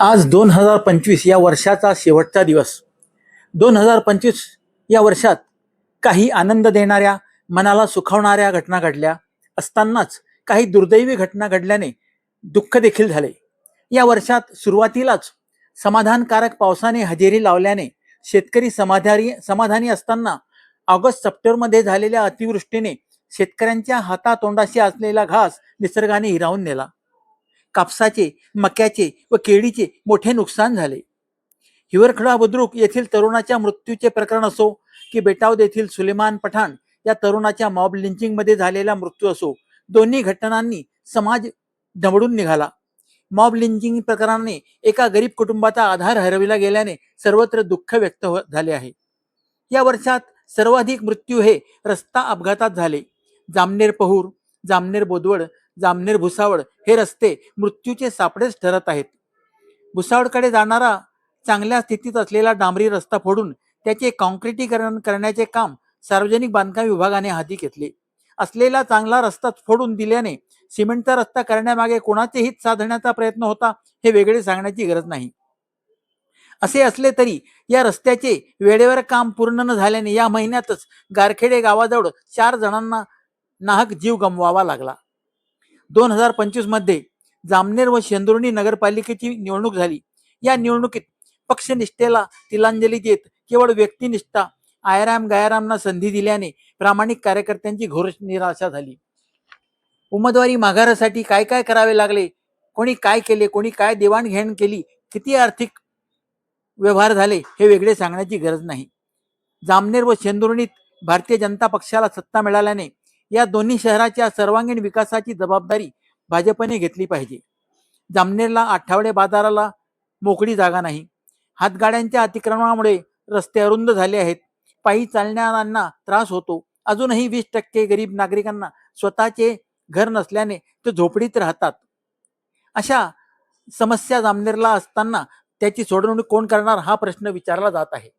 आज दोन हजार पंचवीस या वर्षाचा शेवटचा दिवस. दोन हजार पंचवीस या वर्षात काही आनंद देणाऱ्या मनाला सुखावणाऱ्या घटना घडल्या असतानाच काही दुर्दैवी घटना घडल्याने दुःख देखील झाले. या वर्षात सुरुवातीलाच समाधानकारक पावसाने हजेरी लावल्याने शेतकरी समाधानी समाधानी असताना ऑगस्ट सप्टेंबरमध्ये झालेल्या अतिवृष्टीने शेतकऱ्यांच्या हातातोंडाशी असलेला घास निसर्गाने हिरावून नेला. कापसाचे मक्याचे व केळीचे मोठे नुकसान झाले. हिवरखडा बुद्रुक येथील तरुणाच्या मृत्यूचे प्रकरण असो की बेटावद येथील सुलेमान पठाण या तरुणाच्या मॉब लिंचिंगमध्ये झालेला मृत्यू असो दोन्ही घटनांनी समाज ढबडून निघाला. मॉब लिंचिंग प्रकरणाने एका गरीब कुटुंबाचा आधार हरविला गेल्याने सर्वत्र दुःख व्यक्त हो- झाले आहे. या वर्षात सर्वाधिक मृत्यू हे रस्ता अपघातात झाले. जामनेर पहूर जामनेर बोदवड जामनेर भुसावळ हे रस्ते मृत्यूचे सापडेच ठरत आहेत. भुसावळकडे जाणारा चांगल्या स्थितीत असलेला डांबरी रस्ता फोडून त्याचे कॉन्क्रिटीकरण करण्याचे काम सार्वजनिक बांधकाम विभागाने हाती घेतले. असलेला चांगला रस्ता फोडून दिल्याने सिमेंटचा रस्ता करण्यामागे कोणाचे हित साधण्याचा प्रयत्न होता हे वेगळे सांगण्याची गरज नाही. असे असले तरी या रस्त्याचे वेळेवर काम पूर्ण न झाल्याने या महिन्यातच गारखेडे गावाजवळ चार जणांना नाहक जीव गमवावा लागला. दोन हजार पंचवीसमध्ये जामनेर व शेंदुर्णी नगरपालिकेची निवडणूक झाली. या निवडणुकीत पक्षनिष्ठेला तिलांजली देत केवळ व्यक्तिनिष्ठा आयराम गायरामना संधी दिल्याने प्रामाणिक कार्यकर्त्यांची घोर निराशा झाली. उमेदवारी माघारासाठी काय काय करावे लागले? कोणी काय केले? कोणी काय देवाणघेवाण केली? किती आर्थिक व्यवहार झाले? हे वेगळे सांगण्याची गरज नाही. जामनेर व शेंदुर्णीत भारतीय जनता पक्षाला सत्ता मिळाल्याने या दोन्ही शहराच्या सर्वांगीण विकासाची जबाबदारी भाजपने घेतली पाहिजे. जामनेरला आठवडे बाजाराला मोकळी जागा नाही. हातगाड्यांच्या अतिक्रमणामुळे रस्ते अरुंद झाले आहेत. पायी चालणाऱ्यांना त्रास होतो. अजूनही वीस टक्के गरीब नागरिकांना स्वतःचे घर नसल्याने ते झोपडीत राहतात. अशा समस्या जामनेरला असताना त्याची सोडवणूक कोण करणार हा प्रश्न विचारला जात आहे.